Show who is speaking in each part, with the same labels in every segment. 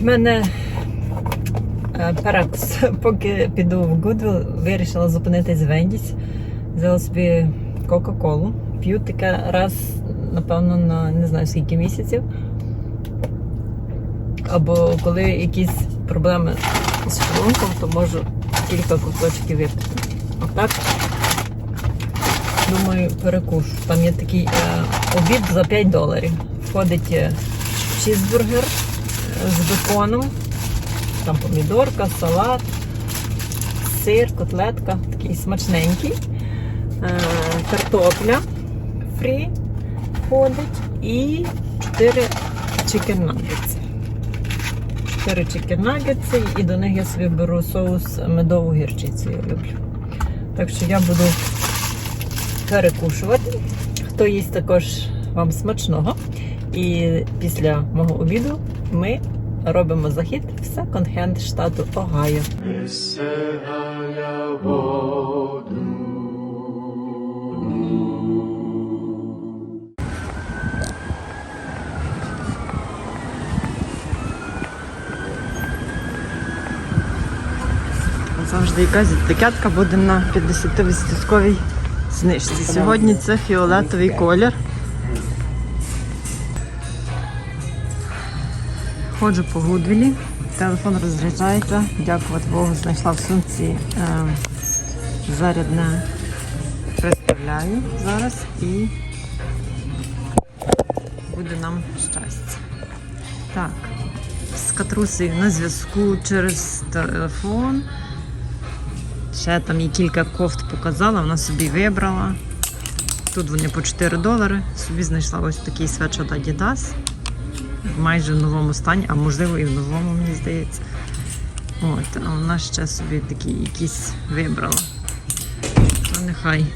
Speaker 1: В мене е, перекус, поки піду в Гудвіл, вирішила зупинитись в Вендіс. Взяла собі Кока-Колу. П'ю таке раз, напевно, на не знаю скільки місяців. Або коли якісь проблеми з шлунком, то можу кілька кусочків випити. Отак. Думаю, перекушу. Там є такий е, обід за 5 доларів. Входить е, чізбургер з беконом, там помідорка, салат, сир, котлетка, такий смачненький. Е, картопля фрі входить і 4 чикен наггетси. 4 чикен наггетси і до них я собі беру соус медову гірчицю. Я люблю. Так що я буду перекушувати. Хто їсть також вам смачного. І після мого обіду ми робимо захід в секонд-хенд штату Огайо. Завжди якась етикетка буде на 50% знижці. Сьогодні це фіолетовий колір. Ходжу по Гудвілі. Телефон розряджається. Дякувати Богу, знайшла в сумці е, зарядне. Приставляю зараз і буде нам щастя. Так, з катрусею на зв'язку через телефон. Ще там їй кілька кофт показала, вона собі вибрала. Тут вони по 4 долари. Собі знайшла ось такий свечот Adidas. Майже в новому стані, а можливо і в новому, мені здається. От, а вона ще собі такі якісь вибрала. То нехай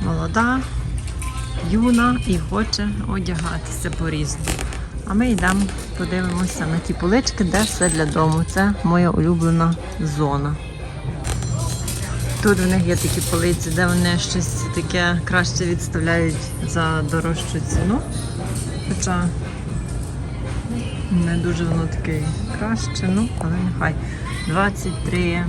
Speaker 1: молода, юна і хоче одягатися по-різному. А ми йдемо, подивимося на ті полички, де все для дому. Це моя улюблена зона. Тут в них є такі полиці, де вони щось таке краще відставляють за дорожчу ціну. Хоча не дуже воно таке краще, ну, але нехай. 23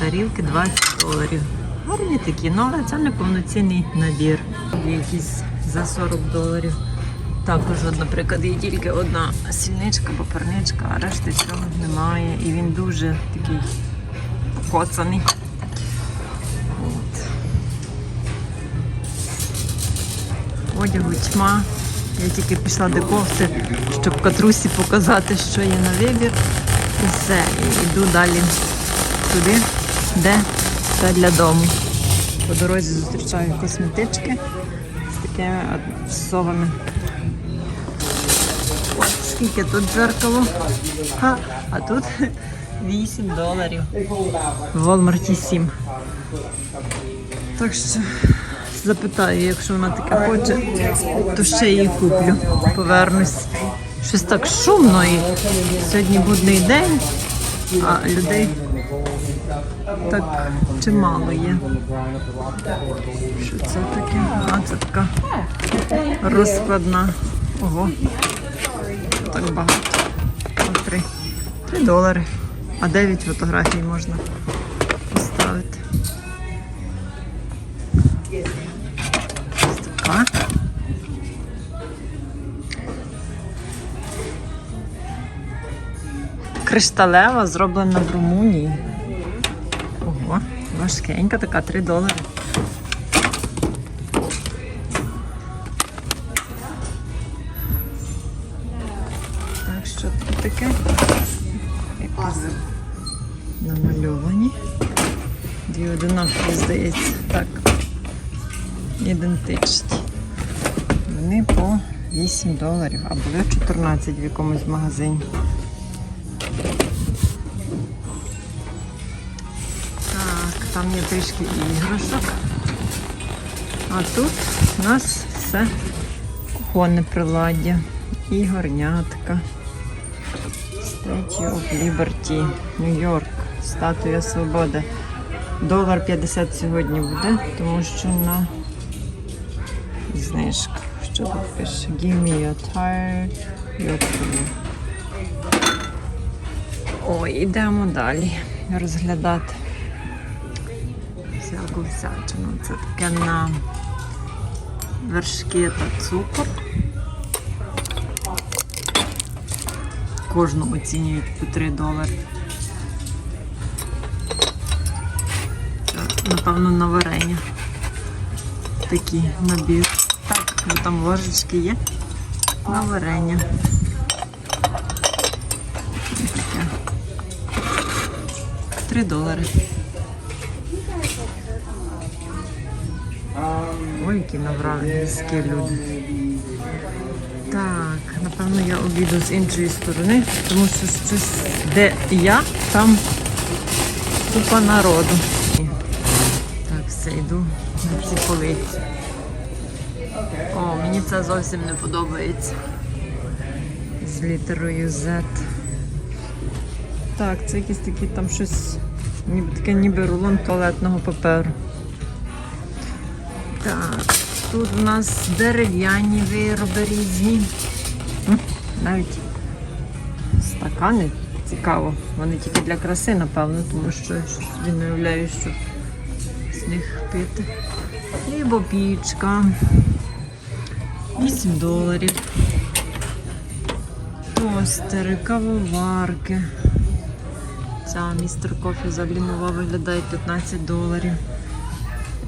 Speaker 1: тарілки, 20 доларів. Гарні такі, ну але це не повноцінний набір. Якісь за 40 доларів. Також, от, наприклад, є тільки одна сільничка, паперничка, а решти цього немає. І він дуже такий покоцаний. Одягу тьма. Я тільки пішла до кофти, щоб катрусі показати, що є на вибір. І все. І йду далі туди, де все для дому. По дорозі зустрічаю косметички з такими совами. От скільки тут дзеркало. А, а тут 8 доларів. В Walmart 7. Так що запитаю, якщо вона таке хоче, то ще її куплю. Повернусь. Щось так шумно і сьогодні будний день, а людей так чимало є. Що це таке? А, це така розкладна. Ого. Так багато. Три. Три долари. А дев'ять фотографій можна поставити. Ось. Кришталева, зроблена в Румунії. Ого, важкенька така, 3 долари. 14 в якомусь магазині. Так, там є трішки іграшок. А тут у нас все кухонне приладдя. І горнятка. Statue of Liberty, Нью-Йорк, статуя свободи. Долар 50 сьогодні буде, тому що на знижка. Що тут пише? Give me your tire, Ой, йдемо далі розглядати всяку всячину. Це таке на вершки та цукор. Кожну оцінюють по 3 долари. Напевно, на варення. Такий набір. Так, там ложечки є. На варення. 3 долари. Ой, які набрали міські люди. Так, напевно, я обіду з іншої сторони, тому що щось, де я, там купа народу. Так, все, йду на ці полиці. Мені це зовсім не подобається. З літерою Z. Так, це якісь такі там щось, ніби таке ніби рулон туалетного паперу. Так, тут у нас дерев'яні вироби різні. Навіть стакани цікаво. Вони тільки для краси, напевно, тому що я не уявляю, що з них пити. Хлібопічка. 8 доларів. Тостери, кавоварки. Ця містер кофі взагалі нова виглядає 15 доларів.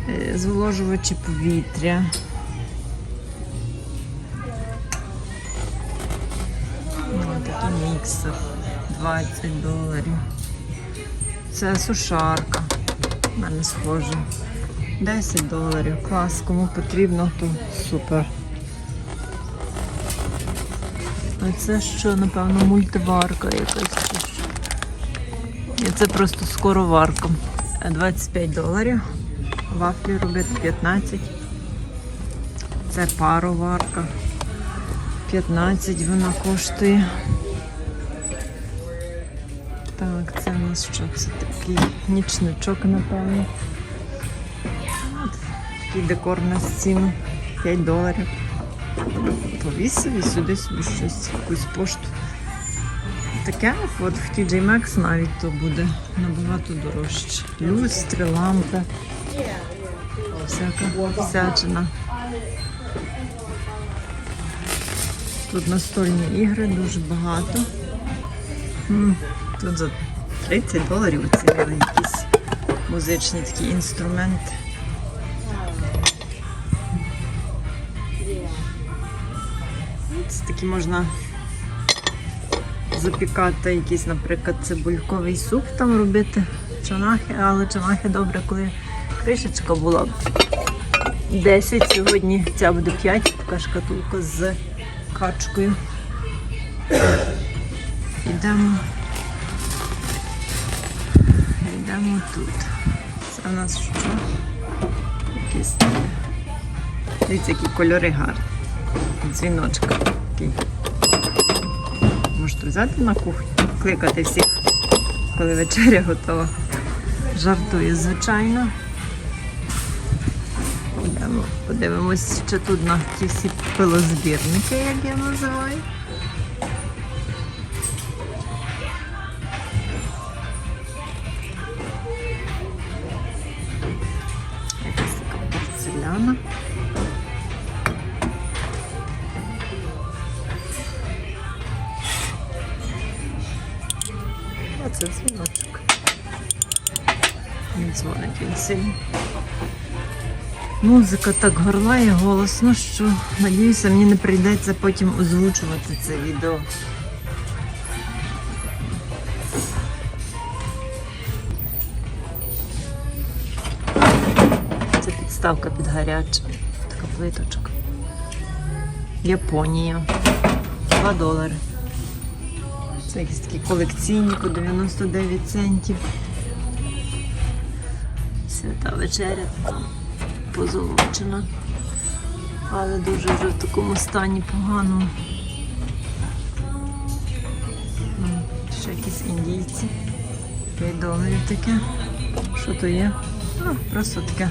Speaker 1: Е, Зволожувачі повітря. Такий міксер. 20 доларів. Це сушарка. У мене схоже. 10 доларів. Клас, кому потрібно, то супер. А це що, напевно, мультиварка якась. І це просто скороварка. Е, 25 доларів. Вафлі робити 15. Це пароварка. 15 вона коштує. Так, це у нас що? Це такий нічничок, напевно. От, такий декор на стіну. 5 доларів. Повісив і сюди собі щось, якусь пошту. Таке от в TJ Maxx навіть то буде набагато дорожче. Люстри, лампи. Всяка всячина. Тут настольні ігри дуже багато. Тут за 30 доларів оцінили якісь музичні такі інструменти. Це можна запікати якийсь, наприклад, цибульковий суп там робити. Чанахи, але чанахи добре, коли кришечка була 10, сьогодні ця буде 5, така шкатулка з качкою. Йдемо. Йдемо тут. Це у нас що? Якісь. Дивіться, які кольори гарні. Дзвіночка такий. Можете взяти на кухню, кликати всіх, коли вечеря готова. Жартую, звичайно. Подивимось, що тут на ті всі пилозбірники, як я називаю. Дзвонить він сильно. Музика так горлає голосно, що надіюся, мені не прийдеться потім озвучувати це відео. Це підставка під гаряче. Така плиточка. Японія. 2 долари. Це якісь такі колекційні по 99 центів. Свята вечеря така позолочена. Але дуже вже в такому стані поганому. Ще якісь індійці. 5 доларів таке. Що то є? А, просто таке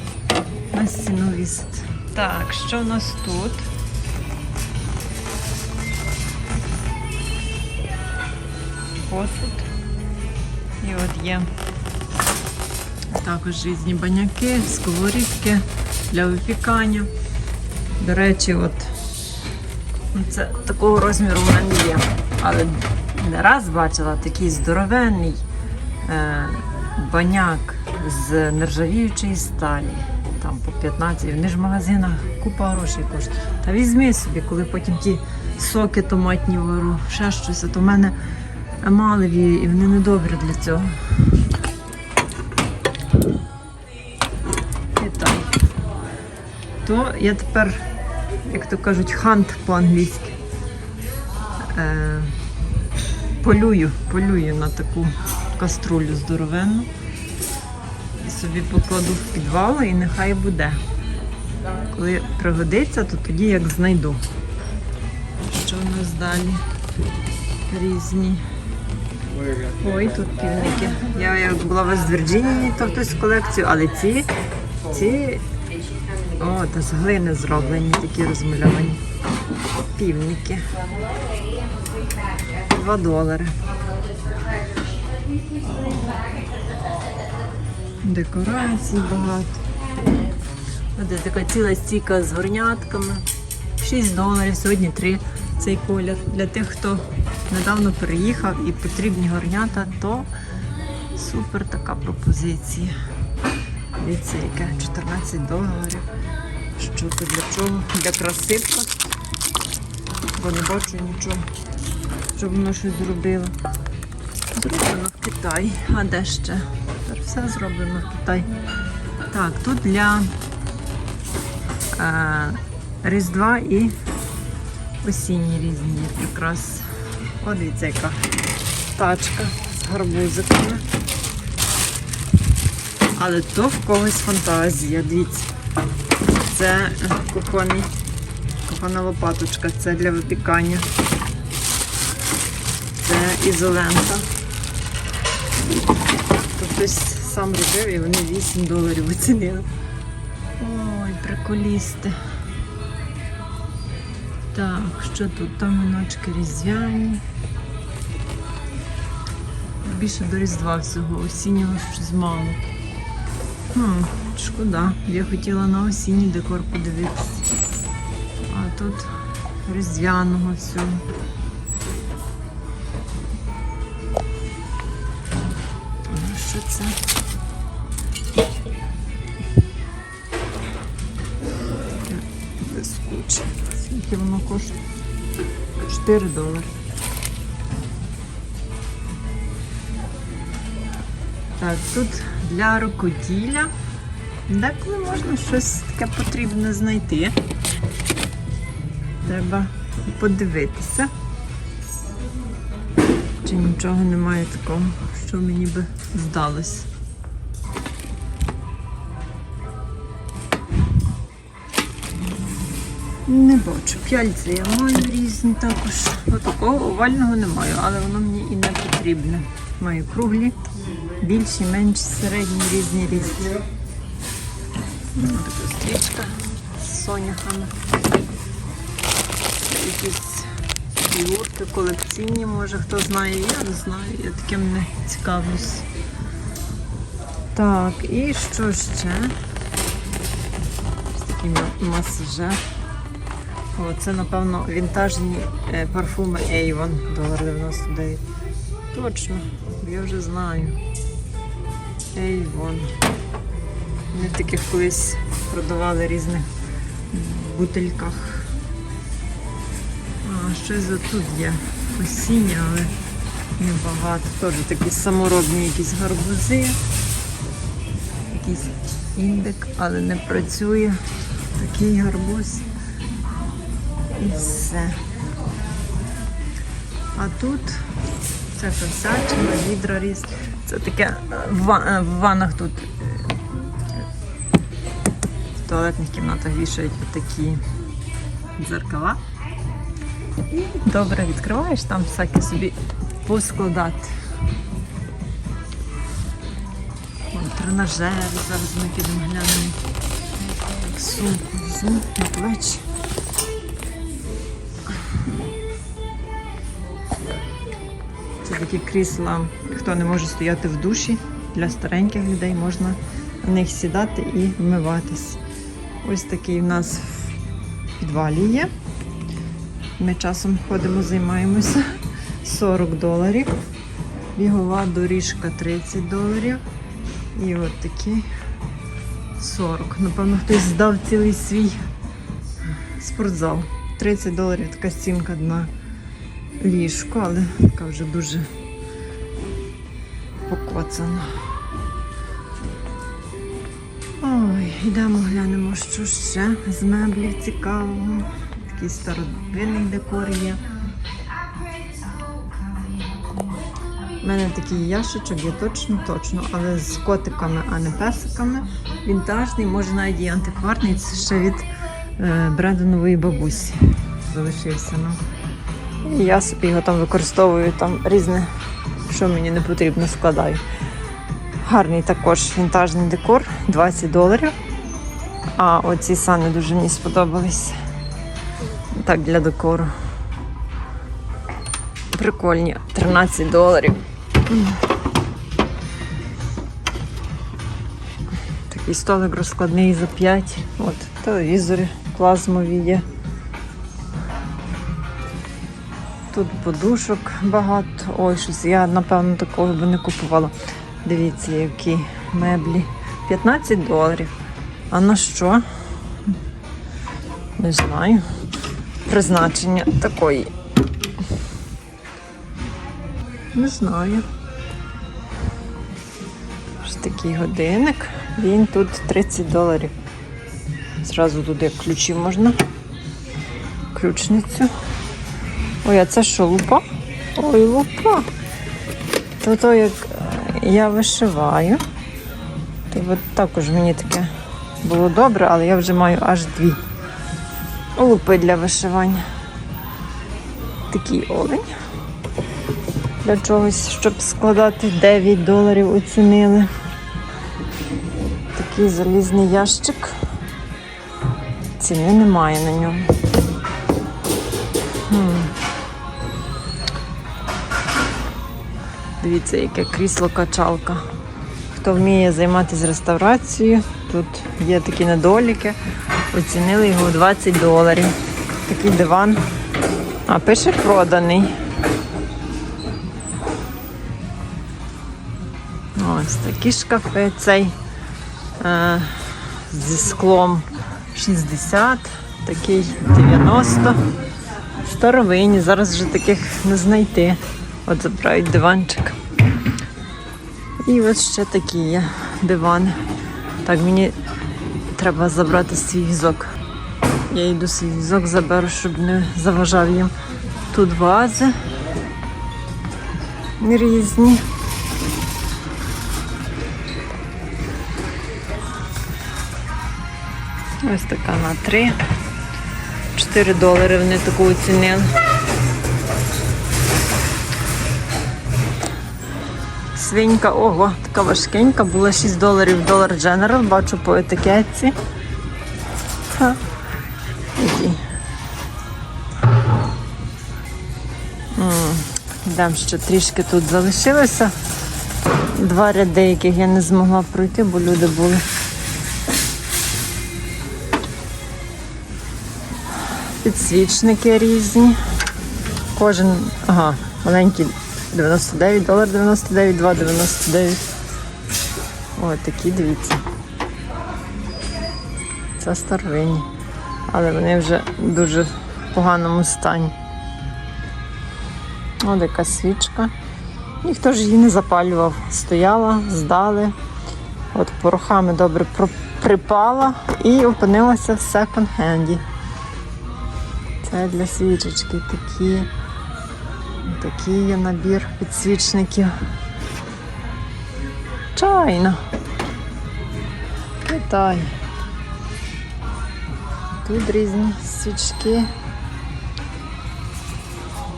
Speaker 1: на стіну вісити. Так, що у нас тут? Посуд. І от є також різні баняки, сковорідки для випікання. До речі, от ну, це такого розміру в мене є. Але не раз бачила такий здоровенний е, баняк з нержавіючої сталі. Там по 15, вони ж в магазинах купа грошей коштують. Та візьми собі, коли потім ті соки томатні вару, ще щось. От у мене емалеві, і вони недобрі для цього. І так. То я тепер, як то кажуть, хант по-англійськи. Е, полюю, полюю на таку каструлю здоровенну. І собі покладу в підвал і нехай буде. Коли пригодиться, то тоді як знайду. Що в нас далі? Різні. Ой, тут півники. Я як була в Вест-Вірджинії, то хтось колекцію, але ці, ці о, та з глини зроблені, такі розмальовані. Півники. Два долари. Декорацій багато. Ось така ціла стійка з горнятками. 6 доларів, сьогодні 3 цей колір. Для тих, хто недавно переїхав і потрібні горнята, то супер така пропозиція. Дивіться, яке 14 доларів. Що це для чого? Для краси просто. Бо не бачу нічого, щоб воно щось зробило. Зроблено в Китаї. А де ще? Тепер все зроблено в Китаї. Так, тут для е, Різдва і осінні різні прикраси. О, дивіться, яка тачка з гарбузиками. Але то в когось фантазія, дивіться. Це кухонний, кухонна лопаточка, це для випікання. Це ізолента. То хтось сам робив і вони 8 доларів оцінили. Ой, приколісти. Так, що тут? Там міночки різдвяні. Більше до Різдва всього, осіннього щось мало. Хм, шкода. Я хотіла на осінній декор подивитися. А тут різдвяного всього. Що це? Таке. Скільки воно коштує? 4 долари. Так, тут для рукоділля. Деколи можна щось таке потрібне знайти. Треба подивитися. Чи нічого немає такого, що мені би здалось. Не бачу. П'яльця я маю різні також. Отакого овального не маю, але воно мені і не потрібне. Маю круглі, більші, менші, середні, різні різні. Така стрічка з соняхами. Якісь фігурки колекційні, може хто знає, я не знаю, я таким не цікавлюсь. Так, і що ще? Ось такий ма- масажер. О, це, напевно, вінтажні е, парфуми Avon, долар 99. Точно, я вже знаю. Avon. Вони таких колись продавали різних бутильках. А, щось тут є. Осіння, але небагато. Теж такі саморобні якісь гарбузи. Якийсь індик, але не працює. Такий гарбуз. І все. А тут це всячина, відра різ. Це таке е, е, в ваннах тут е, в туалетних кімнатах вішають такі дзеркала. Добре відкриваєш, там всяке собі поскладати. Тренажери, зараз ми підемо глянемо. Сумку візьму на плечі. Це такі крісла, хто не може стояти в душі для стареньких людей, можна на них сідати і вмиватись. Ось такий у нас в підвалі є. Ми часом ходимо, займаємося 40 доларів. Бігова доріжка 30 доларів. І от такі 40. Напевно, хтось здав цілий свій спортзал. 30 доларів така стінка на ліжко, але така вже дуже покоцана. Ой, йдемо глянемо, що ще з меблів цікавого. Такий старовинний декор є. У мене такий ящичок є точно, точно, але з котиками, а не песиками. Вінтажний, може навіть і антикварний. Це ще від е, Бренденової бабусі залишився. Ну. І я собі його там використовую, там різне, що мені не потрібно, складаю. Гарний також вінтажний декор, 20 доларів. А оці сани дуже мені сподобались. Так, для декору. Прикольні, 13 доларів. Такий столик розкладний за 5. От, телевізори плазмові є. Тут подушок багато. Ой, щось я, напевно, такого би не купувала. Дивіться, які меблі. 15 доларів. А на що? Не знаю. Призначення такої. Не знаю. Ось такий годинник. Він тут 30 доларів. Зразу туди ключі можна. Ключницю. Ой, а це що, лупа? Ой, лупа. То то як е, я вишиваю. То от також мені таке було добре, але я вже маю аж дві лупи для вишивання. Такий олень. Для чогось, щоб складати 9 доларів оцінили. Такий залізний ящик. Ціни немає на ньому. Дивіться, яке крісло-качалка. Хто вміє займатися реставрацією, тут є такі недоліки. Оцінили його в 20 доларів. Такий диван. А пише проданий. Ось такі шкафи. Цей е, зі склом 60, такий 90. Старовинні, зараз вже таких не знайти. От забирають диванчик. І от ще такі є дивани. Так, мені треба забрати свій візок. Я йду свій візок заберу, щоб не заважав їм. Тут вази різні. Ось така на 3. 4 долари вони таку оцінили. Свинька, ого, така важкенька, була 6 доларів долар General, бачу по етикетці. Ха. Йдемо ще трішки тут залишилося. Два ряди, яких я не змогла пройти, бо люди були. Підсвічники різні. Кожен, ага, маленький 99, долар 99, 2,99. О, такі дивіться. Це старовинні. Але вони вже дуже в поганому стані. Ось яка свічка. Ніхто ж її не запалював. Стояла, здали. От порохами добре припала і опинилася в секонд-хенді. Це для свічечки такі. Такий є набір підсвічників. Чайна. Китай. Тут різні свічки.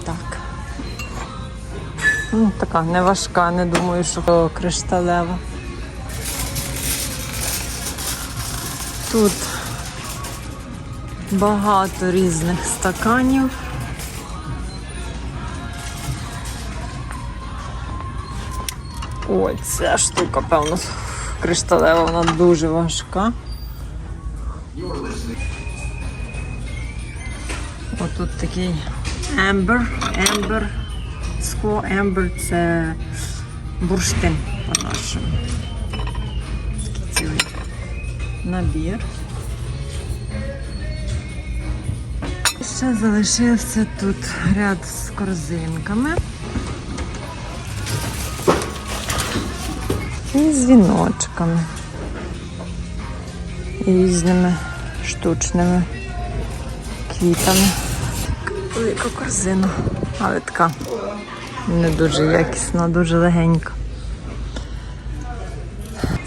Speaker 1: Так. Ну, така не важка, не думаю, що кришталева. Тут багато різних стаканів. Ой, ця штука, певно, кришталева, вона дуже важка. Отут такий ембер, ембер, скло, ембер це бурштин по-нашому. Такий цілий набір. Ще залишився тут ряд з корзинками. І з віночками. Різними штучними квітами. Велика корзина, але така не дуже якісна, дуже легенька.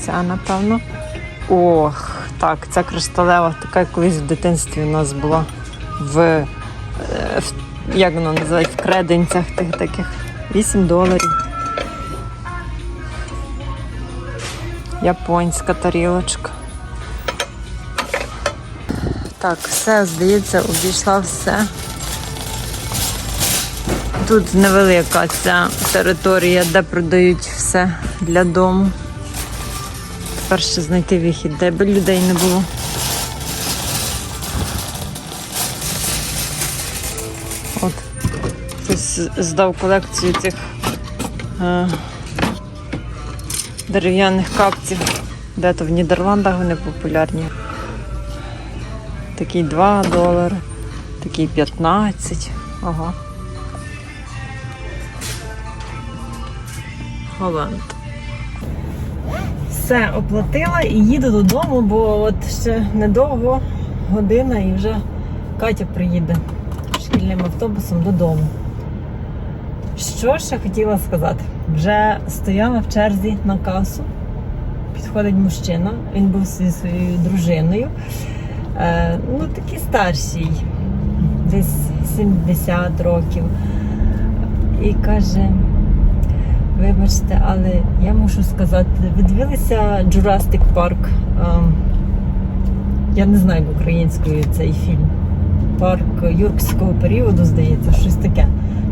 Speaker 1: Ця, напевно. Ох, так, ця кришталева, така колись в дитинстві у нас була в, е, в як воно називається, в креденцях тих таких. 8 доларів. Японська тарілочка. Так, все, здається, обійшла все. Тут невелика ця територія, де продають все для дому. Тепер ще знайти вихід, де би людей не було. От. Хтось здав колекцію цих е, дерев'яних капців. Де то в Нідерландах вони популярні. Такий 2 долари, такий 15. Ага. Голланд. Все, оплатила і їду додому, бо от ще недовго, година і вже Катя приїде шкільним автобусом додому. Що ще хотіла сказати? Вже стояла в черзі на касу. Підходить мужчина, він був зі своєю дружиною. Е, ну, такий старший, десь 70 років. І каже: вибачте, але я мушу сказати, ви дивилися Jurassic Park? Е, я не знаю українською цей фільм. Парк юркського періоду, здається, щось таке.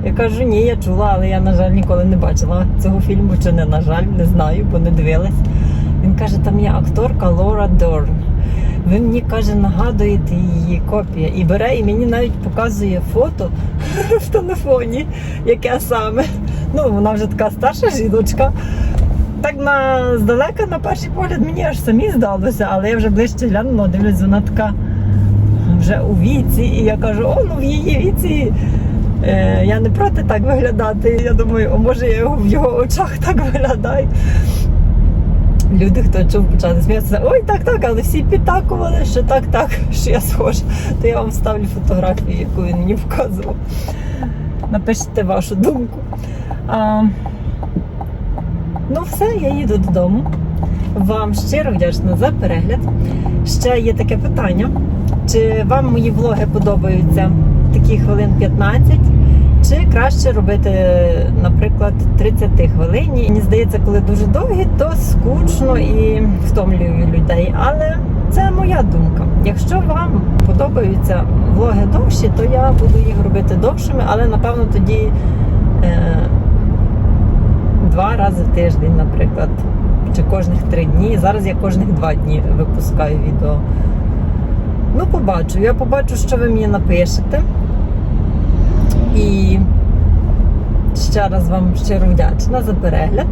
Speaker 1: Я кажу, ні, я чула, але я, на жаль, ніколи не бачила цього фільму, чи не на жаль, не знаю, бо не дивилась. Він каже, там є акторка Лора Дорн. Ви мені каже, нагадуєте її копія. І бере, і мені навіть показує фото в телефоні, яке саме. Ну, вона вже така старша жіночка. Так на здалека, на перший погляд, мені аж самі здалося, але я вже ближче глянула, дивлюсь, вона така вже у віці. І я кажу, о, ну в її віці. Е, я не проти так виглядати. Я думаю, о, може я його в його очах так виглядаю. Люди, хто чув, почали сміятися, ой, так, так, але всі підтакували, що так, так, що я схожа. То я вам ставлю фотографію, яку він мені показував. Напишіть вашу думку. А, ну, все, я їду додому. Вам щиро вдячна за перегляд. Ще є таке питання: чи вам мої влоги подобаються такі хвилин 15? Чи краще робити, наприклад, 30 хвилин. Мені здається, коли дуже довгі, то скучно і втомлюю людей. Але це моя думка. Якщо вам подобаються влоги довші, то я буду їх робити довшими, але напевно тоді е, два рази в тиждень, наприклад, чи кожних три дні. Зараз я кожних два дні випускаю відео. Ну, побачу. Я побачу, що ви мені напишете. І ще раз вам щиро вдячна за перегляд.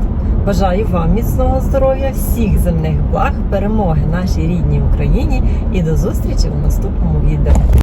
Speaker 1: Бажаю вам міцного здоров'я, всіх земних благ, перемоги нашій рідній Україні і до зустрічі в наступному відео.